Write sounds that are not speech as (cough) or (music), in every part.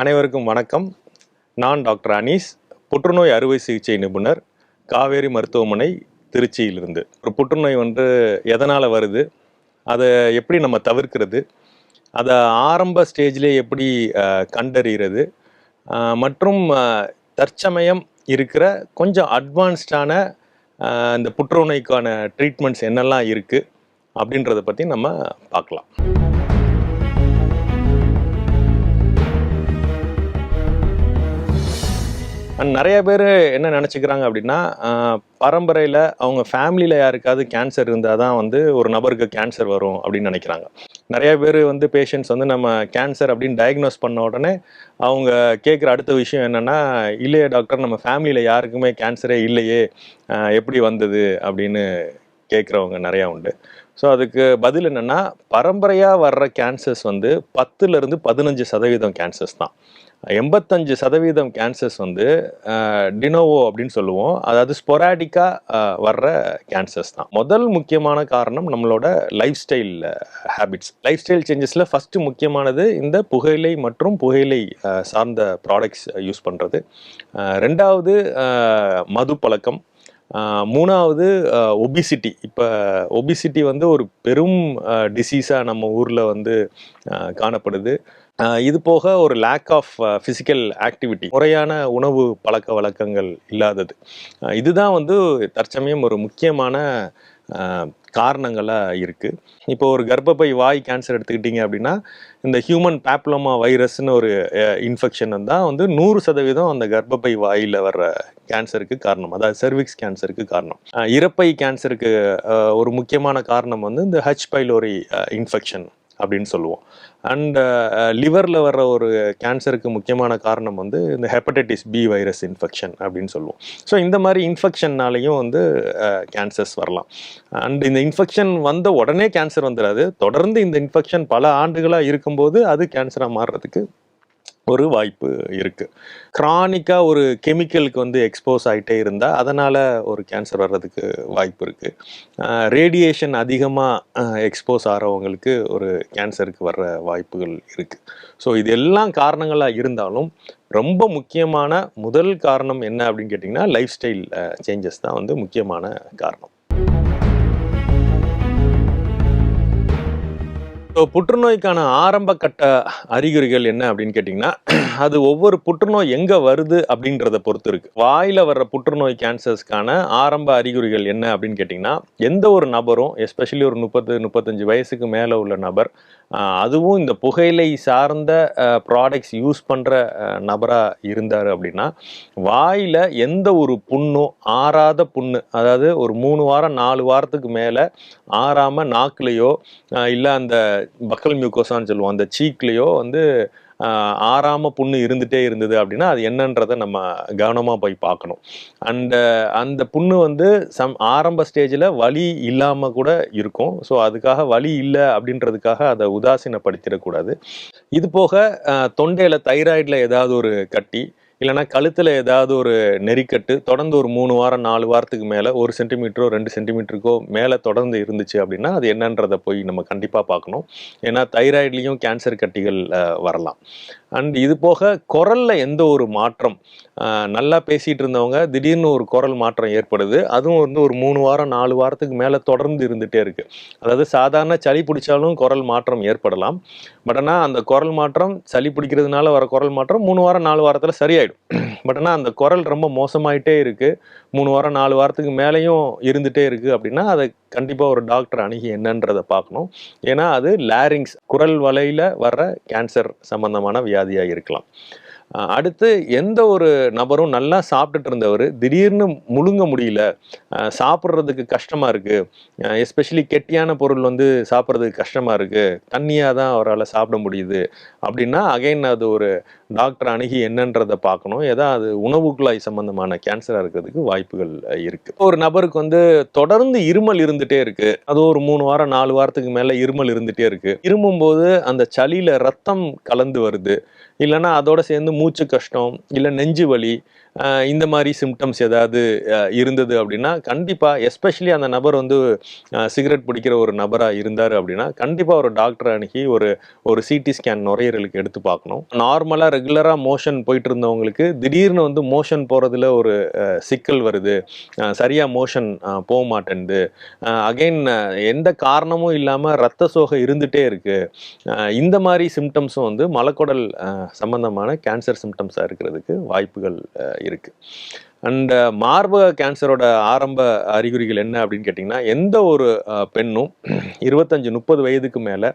அனைவருக்கும் வணக்கம். நான் டாக்டர் அனீஸ் புற்றுநோய் அறுவை சிகிச்சை நிபுணர் காவேரி மருத்துவமனை திருச்சியிலிருந்து. ஒரு புற்றுநோய் வந்து எதனால் வருது? அதை எப்படி நம்ம தவிர்க்கிறது? அதை ஆரம்ப ஸ்டேஜ்லேயே எப்படி கண்டறிகிறது? மற்றும் தற்சமயம் இருக்கிற கொஞ்சம் அட்வான்ஸ்டான இந்த புற்றுநோய்க்கான ட்ரீட்மெண்ட்ஸ் என்னெல்லாம் இருக்குது அப்படின்றத பற்றி நம்ம பார்க்கலாம். அண்ட் நிறைய பேர் என்ன நினச்சிக்கிறாங்க அப்படின்னா பரம்பரையில் அவங்க ஃபேமிலியில் யாருக்காவது கேன்சர் இருந்தால் தான் வந்து ஒரு நபருக்கு கேன்சர் வரும் அப்படின்னு நினைக்கிறாங்க. நிறைய பேர் வந்து பேஷண்ட்ஸ் வந்து நம்ம கேன்சர் அப்படின்னு டயக்னோஸ் பண்ண உடனே அவங்க கேட்குற அடுத்த விஷயம் என்னென்னா இல்லையே டாக்டர் நம்ம ஃபேமிலியில் யாருக்குமே கேன்சரே இல்லையே. எப்படி வந்தது? அப்படின்னு கேட்குறவங்க நிறையா உண்டு. ஸோ அதுக்கு பதில் என்னென்னா பரம்பரையாக வர்ற கேன்சர்ஸ் வந்து பத்துலேருந்து பதினஞ்சு சதவீதம் கேன்சர்ஸ் தான். எண்பத்தஞ்சு சதவீதம் கேன்சர்ஸ் வந்து டினோவோ அப்படின்னு சொல்லுவோம். அதாவது ஸ்பொராடிக்காக வர்ற கேன்சர்ஸ் தான். முதல் முக்கியமான காரணம் நம்மளோட lifestyle habits lifestyle சேஞ்சஸில் ஃபஸ்ட்டு முக்கியமானது இந்த புகையிலை மற்றும் புகையிலை சார்ந்த ப்ராடக்ட்ஸ் யூஸ் பண்ணுறது ரெண்டாவது மது பழக்கம் மூணாவது ஒபிசிட்டி இப்போ ஒபிசிட்டி வந்து ஒரு பெரும் டிசீஸாக நம்ம ஊரில் வந்து காணப்படுது. இது போக ஒரு லேக் ஆஃப் ஃபிசிக்கல் ஆக்டிவிட்டி முறையான உணவு பழக்க வழக்கங்கள் இல்லாதது. இதுதான் வந்து தற்சமயம் ஒரு முக்கியமான காரணங்களாக இருக்குது இப்போ ஒரு கர்ப்பப்பை வாய் கேன்சர் எடுத்துக்கிட்டிங்க அப்படின்னா இந்த ஹியூமன் பேப்லோமா வைரஸ்னு ஒரு இன்ஃபெக்ஷன் தான் வந்து நூறு சதவீதம் அந்த கர்ப்பப்பை வாயில் வர்ற கேன்சருக்கு காரணம். அதாவது சர்விக்ஸ் கேன்சருக்கு காரணம். இறப்பை கேன்சருக்கு ஒரு முக்கியமான காரணம் வந்து இந்த ஹச் பைலோரி இன்ஃபெக்ஷன் அப்படின்னு சொல்லுவோம். அண்ட் uh, uh, லிவரில் வர்ற ஒரு கேன்சருக்கு முக்கியமான காரணம் வந்து இந்த ஹெப்படைட்டிஸ் பி வைரஸ் இன்ஃபெக்ஷன் அப்படின்னு சொல்லுவோம். ஸோ இந்த மாதிரி இன்ஃபெக்ஷன்னாலையும் வந்து uh, கேன்சர்ஸ் வரலாம். அண்ட் இந்த இன்ஃபெக்ஷன் வந்த உடனே கேன்சர் வந்துடாது தொடர்ந்து இந்த இன்ஃபெக்ஷன் பல ஆண்டுகளாக இருக்கும்போது அது கேன்சராக மாறுறதுக்கு ஒரு வாய்ப்பு இருக்குது க்ரானிக்காக ஒரு கெமிக்கலுக்கு வந்து எக்ஸ்போஸ் ஆகிட்டே இருந்தால் அதனால் ஒரு கேன்சர் வர்றதுக்கு வாய்ப்பு இருக்குது ரேடியேஷன் அதிகமாக எக்ஸ்போஸ் ஆகிறவங்களுக்கு ஒரு கேன்சருக்கு வர்ற வாய்ப்புகள் இருக்குது ஸோ இது எல்லாம் காரணங்களாக இருந்தாலும் ரொம்ப முக்கியமான முதல் காரணம் என்ன அப்படின்னு கேட்டிங்கன்னா லைஃப் ஸ்டைல் சேஞ்சஸ் தான் வந்து முக்கியமான காரணம். ஸோ புற்றுநோய்க்கான ஆரம்ப கட்ட அறிகுறிகள் என்ன அப்படின்னு கேட்டிங்கன்னா அது ஒவ்வொரு புற்றுநோய் எங்கே வருது அப்படின்றத பொறுத்து இருக்குது வாயில் வர்ற புற்றுநோய் கேன்சர்ஸ்க்கான ஆரம்ப அறிகுறிகள் என்ன அப்படின்னு கேட்டிங்கன்னா எந்த ஒரு நபரும் எஸ்பெஷலி ஒரு முப்பது முப்பத்தஞ்சு வயசுக்கு மேலே உள்ள நபர் அதுவும் இந்த புகையிலை சார்ந்த ப்ராடக்ட்ஸ் யூஸ் பண்ணுற நபராக இருந்தார் அப்படின்னா வாயில் எந்த ஒரு புண்ணும் ஆறாத புண்ணு அதாவது ஒரு மூணு வாரம் நாலு வாரத்துக்கு மேலே ஆறாமல் நாக்குலேயோ இல்லை அந்த பக்கல் மியூக்கோசான்னு சொல்லுவோம் அந்த சீக்லேயோ வந்து ஆறாம புண்ணு இருந்துட்டே இருந்தது அப்படின்னா அது என்னன்றதை நம்ம கவனமாக போய் பார்க்கணும். அண்ட் அந்த புண்ணு வந்து சம் ஆரம்ப ஸ்டேஜில் வலி இல்லாமல் கூட இருக்கும். ஸோ அதுக்காக வலி இல்லை அப்படின்றதுக்காக அதை உதாசீனப்படுத்திடக்கூடாது. இது போக தொண்டையில் தைராய்டில் ஏதாவது ஒரு கட்டி இல்லைன்னா கழுத்தில் ஏதாவது ஒரு நெறிக்கட்டு தொடர்ந்து ஒரு மூணு வாரம் நாலு வாரத்துக்கு மேலே ஒரு சென்டிமீட்டரோ ரெண்டு சென்டிமீட்டருக்கோ மேலே தொடர்ந்து இருந்துச்சு அப்படின்னா அது என்னன்றதை போய் நம்ம கண்டிப்பாக பார்க்கணும். ஏன்னா தைராய்ட்லேயும் கேன்சர் கட்டிகள் வரலாம். அண்ட் இது போக குரலில் எந்த ஒரு மாற்றம் நல்லா பேசிகிட்டு இருந்தவங்க திடீர்னு ஒரு குரல் மாற்றம் ஏற்படுது. அதுவும் வந்து ஒரு மூணு வாரம் நாலு வாரத்துக்கு மேலே தொடர்ந்து இருந்துகிட்டே இருக்குது அதாவது சாதாரண சளி பிடிச்சாலும் குரல் மாற்றம் ஏற்படலாம். பட் ஆனால் அந்த குரல் மாற்றம் சளி பிடிக்கிறதுனால வர குரல் மாற்றம் மூணு வாரம் நாலு வாரத்தில் சரியாயிடும். (clears throat) பட் ஆனால் அந்த குரல் ரொம்ப மோசமாயிட்டே இருக்குது மூணு வாரம் நாலு வாரத்துக்கு மேலேயும் இருந்துகிட்டே இருக்குது அப்படின்னா அதை கண்டிப்பாக ஒரு டாக்டர் அணுகி என்னன்றதை பார்க்கணும். ஏன்னா அது லேரிங்ஸ் குரல் வலையில் வர்ற கேன்சர் சம்பந்தமான வியாதியாக இருக்கலாம். அடுத்து எந்த ஒரு நபரும் நல்லா சாப்பிட்டுட்டு இருந்தவர் திடீர்னு முழுங்க முடியல சாப்பிட்றதுக்கு கஷ்டமாக இருக்குது எஸ்பெஷலி கெட்டியான பொருள் வந்து சாப்பிட்றதுக்கு கஷ்டமாக இருக்குது தண்ணியாக தான் அவரால் சாப்பிட முடியுது அப்படின்னா அகைன் அது ஒரு டாக்டர் அணுகி என்னன்றதை பார்க்கணும். ஏதா அது உணவு குழாய் சம்பந்தமான கேன்சராக இருக்கிறதுக்கு வாய்ப்புகள் இருக்குது ஒரு நபருக்கு வந்து தொடர்ந்து இருமல் இருந்துகிட்டே இருக்குது அது ஒரு மூணு வாரம் நாலு வாரத்துக்கு மேலே இருமல் இருந்துகிட்டே இருக்குது இருமும்போது அந்த சளியில் ரத்தம் கலந்து வருது. இல்லைன்னா அதோட சேர்ந்து மூச்சு கஷ்டம் இல்லை நெஞ்சு வலி இந்த மாதிரி சிம்டம்ஸ் ஏதாவது இருந்தது அப்படின்னா கண்டிப்பாக எஸ்பெஷலி அந்த நபர் வந்து சிகரெட் பிடிக்கிற ஒரு நபராக இருந்தார் அப்படின்னா கண்டிப்பாக ஒரு டாக்டர் அணுகி ஒரு ஒரு சிடி ஸ்கேன் நுரையீரலுக்கு எடுத்து பார்க்கணும். நார்மலாக ரெகுலராக மோஷன் போயிட்டு இருந்தவங்களுக்கு திடீர்னு வந்து மோஷன் போகிறதுல ஒரு சிக்கல் வருது. சரியாக மோஷன் போக மாட்டேன்து அகைன் எந்த காரணமும் இல்லாமல் ரத்த சோகை இருந்துகிட்டே இருக்குது இந்த மாதிரி சிம்டம்ஸும் வந்து மலக்குடல் சம்மந்தமான சம்பந்தமான கேன்சர் சிம்டம்ஸாக இருக்கிறதுக்கு வாய்ப்புகள் இருக்குது அண்ட் uh, மார்பக கேன்சரோட ஆரம்ப அறிகுறிகள் என்ன அப்படின்னு கேட்டிங்கன்னா எந்த ஒரு பெண்ணும் (clears throat) இருபத்தஞ்சி முப்பது வயதுக்கு மேலே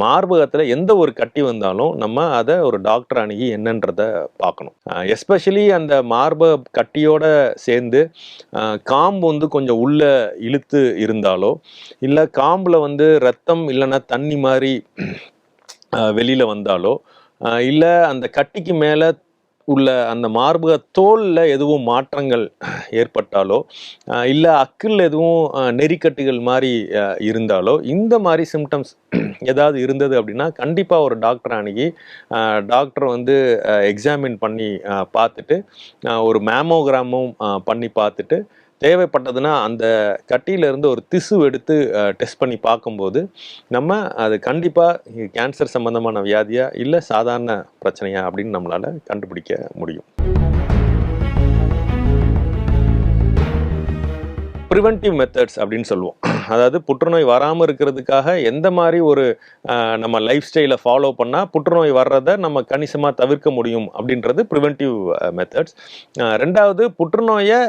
மார்பகத்தில் எந்த ஒரு கட்டி வந்தாலும் நம்ம அதை ஒரு டாக்டர் அணுகி என்னன்றத பார்க்கணும். எஸ்பெஷலி அந்த மார்பக கட்டியோட சேர்ந்து காம்பு வந்து கொஞ்சம் உள்ள இழுத்து இருந்தாலோ இல்லை காம்பில் வந்து ரத்தம் இல்லைன்னா தண்ணி மாதிரி வெளியில் வந்தாலோ இல்லை அந்த கட்டிக்கு மேலே உள்ள அந்த மார்பக தோலில் எதுவும் மாற்றங்கள் ஏற்பட்டாலோ இல்லை அக்கில் எதுவும் நெறிக்கட்டுகள் மாதிரி இருந்தாலோ இந்த மாதிரி சிம்டம்ஸ் ஏதாவது இருந்தது அப்படின்னா கண்டிப்பாக ஒரு டாக்டர் அணுகி டாக்டர் வந்து எக்ஸாமின் பண்ணி பார்த்துட்டு ஒரு மேமோகிராமும் பண்ணி பார்த்துட்டு தேவைப்பட்டதுன்னா அந்த கட்டியில இருந்து ஒரு திசு எடுத்து டெஸ்ட் பண்ணி பார்க்கும்போது நம்ம அது கண்டிப்பாக கேன்சர் சம்பந்தமான வியாதியா இல்லை சாதாரண பிரச்சனையா அப்படின்னு நம்மளால் கண்டுபிடிக்க முடியும். ப்ரிவென்டிவ் மெத்தட்ஸ் அப்படின்னு சொல்லுவோம். அதாவது புற்றுநோய் வராமல் இருக்கிறதுக்காக எந்த மாதிரி ஒரு நம்ம லைஃப் ஸ்டைலை ஃபாலோ பண்ணால் புற்றுநோய் வர்றதை நம்ம கணிசமாக தவிர்க்க முடியும் அப்படின்றது ப்ரிவென்டிவ் மெத்தட்ஸ் ரெண்டாவது புற்றுநோயை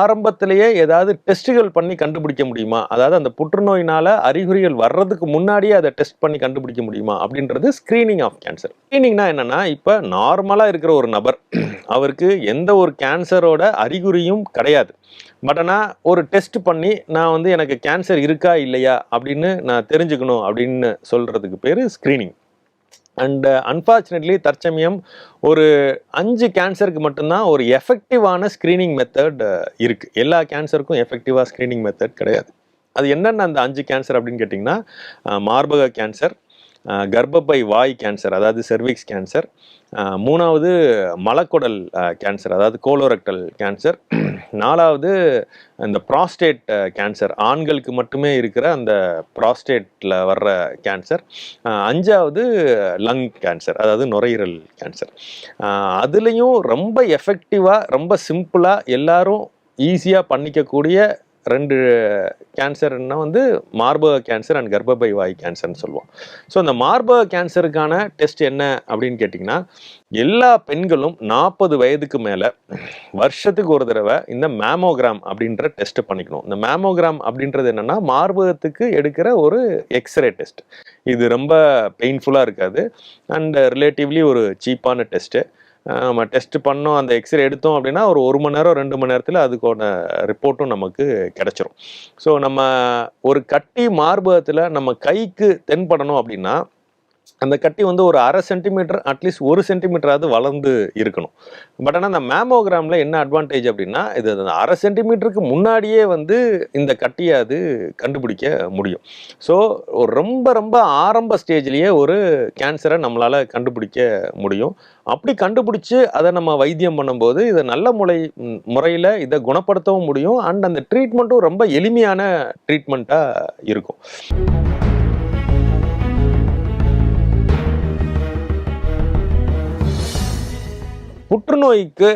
ஆரம்பத்திலேயே ஏதாவது டெஸ்ட்டுகள் பண்ணி கண்டுபிடிக்க முடியுமா? அதாவது அந்த புற்றுநோயினால் அறிகுறிகள் வர்றதுக்கு முன்னாடியே அதை டெஸ்ட் பண்ணி கண்டுபிடிக்க முடியுமா? அப்படின்றது ஸ்க்ரீனிங் ஆஃப் கேன்சர் ஸ்க்ரீனிங்னா என்னென்னா இப்போ நார்மலாக இருக்கிற ஒரு நபர் அவருக்கு எந்த ஒரு கேன்சரோட அறிகுறியும் கிடையாது. பட் ஆனால் ஒரு டெஸ்ட் பண்ணி நான் வந்து எனக்கு கேன்சர் இருக்கா இல்லையா அப்படின்னு நான் தெரிஞ்சுக்கணும் அப்படின்னு சொல்கிறதுக்கு பேர் ஸ்க்ரீனிங் அண்ட் அன்ஃபார்ச்சுனேட்லி தற்சமயம் ஒரு அஞ்சு கேன்சருக்கு மட்டும்தான் ஒரு எஃபெக்டிவான ஸ்க்ரீனிங் மெத்தட் இருக்குது எல்லா கேன்சருக்கும் எஃபெக்டிவாக ஸ்க்ரீனிங் மெத்தட் கிடையாது. அது என்னென்ன அந்த அஞ்சு கேன்சர் அப்படின்னு கேட்டிங்கன்னா மார்பக கேன்சர் கர்ப்பப்பை வாய் கேன்சர் அதாவது செர்விக்ஸ் கேன்சர் மூணாவது மலக்குடல் கேன்சர் அதாவது கோலோரெக்டல் கேன்சர் (clears throat) நாலாவது இந்த ப்ராஸ்டேட் கேன்சர் ஆண்களுக்கு மட்டுமே இருக்கிற அந்த ப்ராஸ்டேட்டில் வர்ற கேன்சர் அஞ்சாவது லங் கேன்சர் அதாவது நுரையீரல் கேன்சர் அதுலேயும் ரொம்ப எஃபெக்டிவாக ரொம்ப சிம்பிளாக எல்லாரும் ஈஸியாக பண்ணிக்கக்கூடிய ரெண்டு கேன்சர்னா வந்து மார்பக கேன்சர் அண்ட் கர்ப்பப்பை வாய் கேன்சர்னு சொல்லுவோம். ஸோ அந்த மார்பக கேன்சருக்கான டெஸ்ட் என்ன அப்படின்னு கேட்டிங்கன்னா எல்லா பெண்களும் நாற்பது வயதுக்கு மேலே வருஷத்துக்கு ஒரு தடவை இந்த மேமோகிராம் அப்படின்ற டெஸ்ட் பண்ணிக்கணும். இந்த மேமோகிராம் அப்படின்றது என்னென்னா மார்பகத்துக்கு எடுக்கிற ஒரு எக்ஸ்ரே டெஸ்ட் இது ரொம்ப பெயின்ஃபுல்லாக இருக்காது. அண்ட் ரிலேட்டிவ்லி ஒரு சீப்பான டெஸ்ட்டு நம்ம டெஸ்ட் பண்ணோம் அந்த எக்ஸ்ரே எடுத்தோம் அப்படின்னா ஒரு ஒரு மணி நேரம் ரெண்டு மணி நேரத்தில் அதுக்கான ரிப்போர்ட்டும் நமக்கு கிடைச்சிரும். ஸோ நம்ம ஒரு கட்டி மார்பகத்தில் நம்ம கைக்கு தென்படணும் அப்படின்னா அந்த கட்டி வந்து ஒரு அரை சென்டிமீட்டர் அட்லீஸ்ட் ஒரு சென்டிமீட்டராவது வளர்ந்து இருக்கணும். பட் ஆனால் அந்த மேமோகிராமில் என்ன அட்வான்டேஜ் அப்படின்னா இது அந்த அரை சென்டிமீட்டருக்கு முன்னாடியே வந்து இந்த கட்டியை அது கண்டுபிடிக்க முடியும். ஸோ ஒரு ரொம்ப ரொம்ப ஆரம்ப ஸ்டேஜ்லேயே ஒரு கேன்சரை நம்மளால் கண்டுபிடிக்க முடியும். அப்படி கண்டுபிடிச்சு அதை நம்ம வைத்தியம் பண்ணும்போது இதை நல்ல முறை முறையில் இதை குணப்படுத்தவும் முடியும். அண்ட் அந்த ட்ரீட்மெண்ட்டும் ரொம்ப எளிமையான ட்ரீட்மெண்ட்டாக இருக்கும். புற்றுநோய்க்கு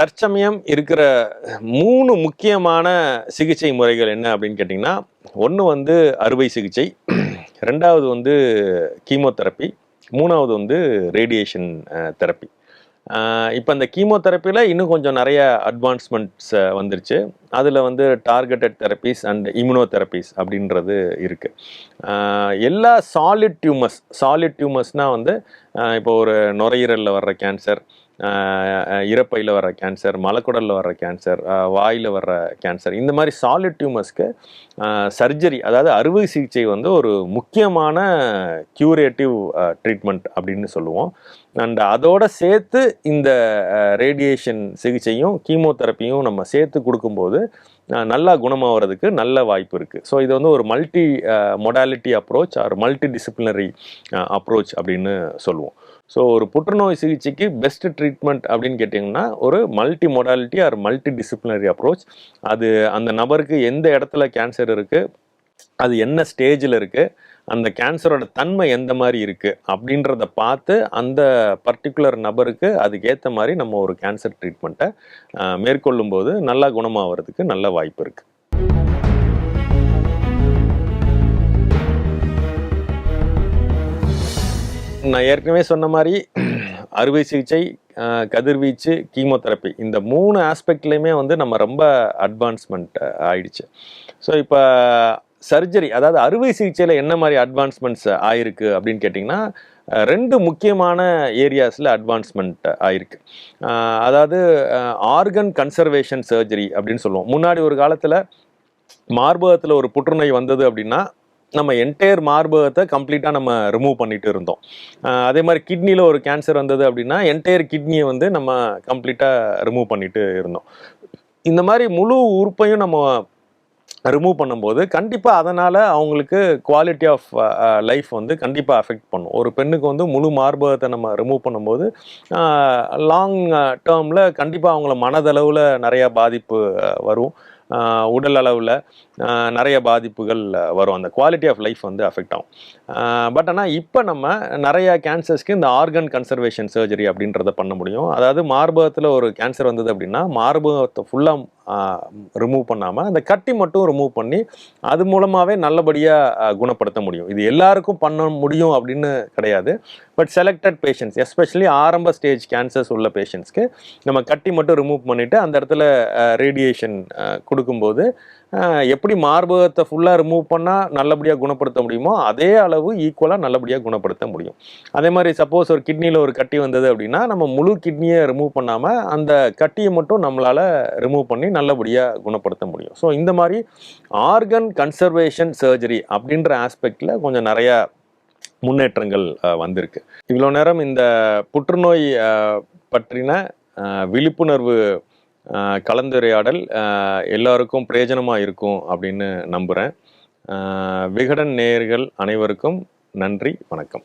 தற்சமயம் இருக்கிற மூணு முக்கியமான சிகிச்சை முறைகள் என்ன அப்படின்னு கேட்டிங்கன்னா ஒன்று வந்து அறுவை சிகிச்சை ரெண்டாவது வந்து கீமோதெரப்பி மூணாவது வந்து ரேடியேஷன் தெரப்பி இப்போ இந்த கீமோதெரப்பியில் இன்னும் கொஞ்சம் நிறைய அட்வான்ஸ்மெண்ட்ஸ் வந்துருச்சு. அதில் வந்து டார்கெட்டட் தெரப்பீஸ் அண்ட் இம்யூனோதெரப்பிஸ் அப்படின்றது இருக்குது எல்லா சாலிட் டியூமர்ஸ் சாலிட் டியூமர்ஸ்னால் வந்து இப்போ ஒரு நுரையீரலில் வர்ற கேன்சர் இறப்பையில் வர்ற கேன்சர் மலக்குடலில் வர்ற கேன்சர் வாயில் வர்ற கேன்சர் இந்த மாதிரி சாலிட் டியூமர்ஸ்க்கு சர்ஜரி அதாவது அறுவை சிகிச்சை வந்து ஒரு முக்கியமான க்யூரேட்டிவ் ட்ரீட்மெண்ட் அப்படின்னு சொல்லுவோம். அண்ட் அதோட சேர்த்து இந்த ரேடியேஷன் சிகிச்சையும் கீமோதெரப்பியும் நம்ம சேர்த்து கொடுக்கும்போது நல்லா குணமாகறதுக்கு நல்ல வாய்ப்பு இருக்குது ஸோ இது வந்து ஒரு multi modality approach or multi disciplinary approach அப்படின்னு சொல்லுவோம். ஸோ ஒரு புற்றுநோய் சிகிச்சைக்கு பெஸ்ட் ட்ரீட்மெண்ட் அப்படின்னு கேட்டிங்கன்னா ஒரு multi modality or multi disciplinary approach அது அந்த நபருக்கு எந்த இடத்துல கேன்சர் இருக்குது அது என்ன ஸ்டேஜில் இருக்குது அந்த கேன்சரோட தன்மை எந்த மாதிரி இருக்குது அப்படின்றத பார்த்து அந்த பர்டிகுலர் நபருக்கு அதுக்கேற்ற மாதிரி நம்ம ஒரு கேன்சர் ட்ரீட்மெண்ட்டை மேற்கொள்ளும் போது நல்லா குணமாகிறதுக்கு நல்ல வாய்ப்பு இருக்குது நான் ஏற்கனவே சொன்ன மாதிரி அறுவை சிகிச்சை கதிர்வீச்சு கீமோதெரப்பி இந்த மூணு ஆஸ்பெக்ட்லேயுமே வந்து நம்ம ரொம்ப அட்வான்ஸ்மெண்ட் ஆயிடுச்சு. ஸோ இப்போ சர்ஜரி அதாவது அறுவை சிகிச்சையில் என்ன மாதிரி அட்வான்ஸ்மெண்ட்ஸ் ஆயிருக்கு அப்படின்னு கேட்டிங்கன்னா ரெண்டு முக்கியமான ஏரியாஸில் அட்வான்ஸ்மெண்ட் ஆயிருக்கு. அதாவது ஆர்கன் கன்சர்வேஷன் சர்ஜரி அப்படின்னு சொல்லுவோம். முன்னாடி ஒரு காலத்தில் மார்பகத்தில் ஒரு புற்றுநோய் வந்தது அப்படின்னா நம்ம என்டையர் மார்பகத்தை கம்ப்ளீட்டாக நம்ம ரிமூவ் பண்ணிட்டு இருந்தோம். அதே மாதிரி கிட்னியில் ஒரு கேன்சர் வந்தது அப்படின்னா என்டையர் கிட்னியை வந்து நம்ம கம்ப்ளீட்டாக ரிமூவ் பண்ணிட்டு இருந்தோம். இந்த மாதிரி முழு உறுப்பையும் நம்ம ரிமூவ் பண்ணும்போது கண்டிப்பாக அதனால் அவங்களுக்கு குவாலிட்டி ஆஃப் லைஃப் வந்து கண்டிப்பாக அஃபெக்ட் பண்ணும். ஒரு பெண்ணுக்கு வந்து முழு மார்பகத்தை நம்ம ரிமூவ் பண்ணும்போது லாங் டேர்மில் கண்டிப்பாக அவங்கள மனதளவில் நிறையா பாதிப்பு வரும். உடல் அளவில். நிறைய பாதிப்புகள் வரும். அந்த குவாலிட்டி ஆஃப் லைஃப் வந்து அஃபெக்ட் ஆகும். பட் ஆனால் இப்போ நம்ம நிறைய கேன்சர்ஸ்க்கு இந்த ஆர்கன் கன்சர்வேஷன் சர்ஜரி அப்படின்றத பண்ண முடியும். அதாவது மார்பகத்தில் ஒரு கேன்சர் வந்தது அப்படின்னா மார்பகத்தை ஃபுல்லாக ரிமூவ் பண்ணாமல் அந்த கட்டி மட்டும் ரிமூவ் பண்ணி அது மூலமாகவே நல்லபடியாக குணப்படுத்த முடியும். இது எல்லாருக்கும் பண்ண முடியும் அப்படின்னு கிடையாது. பட் செலக்டட் பேஷண்ட்ஸ் எஸ்பெஷலி ஆரம்ப ஸ்டேஜ் கேன்சர்ஸ் உள்ள பேஷண்ட்ஸ்க்கு நம்ம கட்டி மட்டும் ரிமூவ் பண்ணிவிட்டு அந்த இடத்துல ரேடியேஷன் கொடுக்கும்போது எப்படி மார்பகத்தை ஃபுல்லாக ரிமூவ் பண்ணால் நல்லபடியாக குணப்படுத்த முடியுமோ அதே அளவு ஈக்குவலாக நல்லபடியாக குணப்படுத்த முடியும். அதே மாதிரி சப்போஸ் ஒரு கிட்னியில் ஒரு கட்டி வந்தது அப்படின்னா நம்ம முழு கிட்னியை ரிமூவ் பண்ணாமல் அந்த கட்டியை மட்டும் நம்மளால் ரிமூவ் பண்ணி நல்லபடியாக குணப்படுத்த முடியும். ஸோ இந்த மாதிரி ஆர்கன் கன்சர்வேஷன் சர்ஜரி அப்படின்ற ஆஸ்பெக்டில் கொஞ்சம் நிறையா முன்னேற்றங்கள் வந்திருக்கு. இவ்வளோ நேரம் இந்த புற்றுநோய் பற்றின விழிப்புணர்வு கலந்துரையாடல் எல்லாருக்கும் பிரயோஜனமாக இருக்கும் அப்படின்னு நம்புகிறேன் விகடன் நேயர்கள் அனைவருக்கும் நன்றி வணக்கம்.